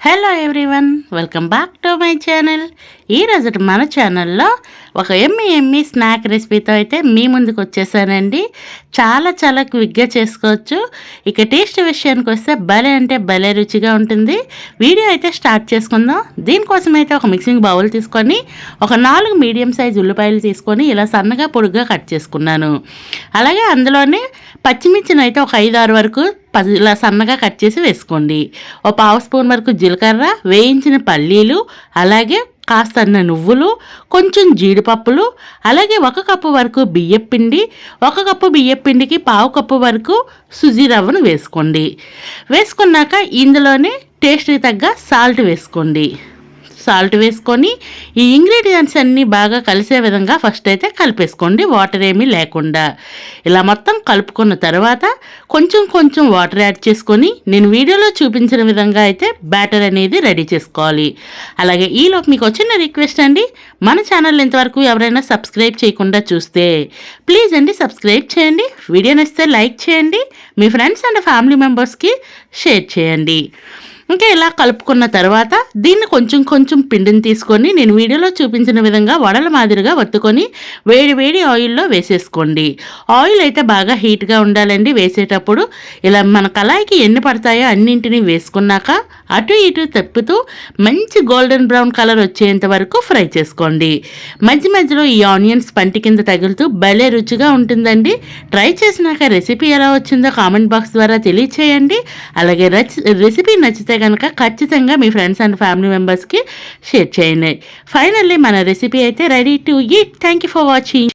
Hello everyone welcome back to my channel ఈరోజు మన ఛానల్లో ఒక ఎమ్మి ఎమ్మి స్నాక్ రెసిపీతో అయితే మీ ముందుకు వచ్చేసానండి. చాలా చాలా క్విక్గా చేసుకోవచ్చు. ఇక టేస్ట్ విషయానికి వస్తే భలే అంటే భలే రుచిగా ఉంటుంది. వీడియో అయితే స్టార్ట్ చేసుకుందాం. దీనికోసం అయితే ఒక మిక్సింగ్ బౌల్ తీసుకొని ఒక నాలుగు మీడియం సైజ్ ఉల్లిపాయలు తీసుకొని ఇలా సన్నగా పొడుగ్గా కట్ చేసుకున్నాను. అలాగే అందులోనే పచ్చిమిర్చిని అయితే ఒక ఐదు ఆరు వరకు పది ఇలా సన్నగా కట్ చేసి వేసుకోండి. ఓ పావు స్పూన్ వరకు జీలకర్ర వేయించిన పల్లీలు అలాగే కాస్తన్న నువ్వులు కొంచెం జీడిపప్పులు అలాగే ఒక కప్పు వరకు బియ్యపిండి ఒక కప్పు బియ్యపిండికి పావు కప్పు వరకు సుజీ రవ్వను వేసుకోండి. వేసుకున్నాక ఇందులోనే టేస్ట్కి తగ్గ సాల్ట్ వేసుకోండి. సాల్ట్ వేసుకొని ఈ ఇంగ్రీడియంట్స్ అన్నీ బాగా కలిసే విధంగా ఫస్ట్ అయితే కలిపేసుకోండి. వాటర్ ఏమీ లేకుండా. ఇలా మొత్తం కలుపుకున్న తర్వాత కొంచెం కొంచెం వాటర్ యాడ్ చేసుకొని నేను వీడియోలో చూపించిన విధంగా అయితే బ్యాటర్ అనేది రెడీ చేసుకోవాలి. అలాగే ఈలోపు మీకు వచ్చిన రిక్వెస్ట్ అండి. మన ఛానల్ ఇంతవరకు ఎవరైనా సబ్స్క్రైబ్ చేయకుండా చూస్తే ప్లీజ్ అండి సబ్స్క్రైబ్ చేయండి. వీడియో నచ్చితే లైక్ చేయండి. మీ ఫ్రెండ్స్ అండ్ ఫ్యామిలీ మెంబర్స్కి షేర్ చేయండి. ఇంకా ఇలా కలుపుకున్న తర్వాత దీన్ని కొంచెం కొంచెం పిండిని తీసుకొని నేను వీడియోలో చూపించిన విధంగా వడల మాదిరిగా వత్తుకొని వేడి వేడి ఆయిల్లో వేసేసుకోండి. ఆయిల్ అయితే బాగా హీట్గా ఉండాలండి. వేసేటప్పుడు ఇలా మన కళాయికి ఎన్ని పడతాయో అన్నింటినీ వేసుకున్నాక అటు ఇటు తిప్పుతూ మంచి గోల్డెన్ బ్రౌన్ కలర్ వచ్చేంత వరకు ఫ్రై చేసుకోండి. మధ్య మధ్యలో ఈ ఆనియన్స్ పంటి కింద తగులుతూ భలే రుచిగా ఉంటుందండి. ట్రై చేసినాక రెసిపీ ఎలా వచ్చిందో కామెంట్ బాక్స్ ద్వారా తెలియచేయండి. అలాగే రెసిపీ నచ్చితే కనుక ఖచ్చితంగా మీ ఫ్రెండ్స్ అండ్ ఫ్యామిలీ మెంబర్స్కి షేర్ చేయండి. ఫైనల్లీ మన రెసిపీ అయితే ready to eat. Thank you for watching.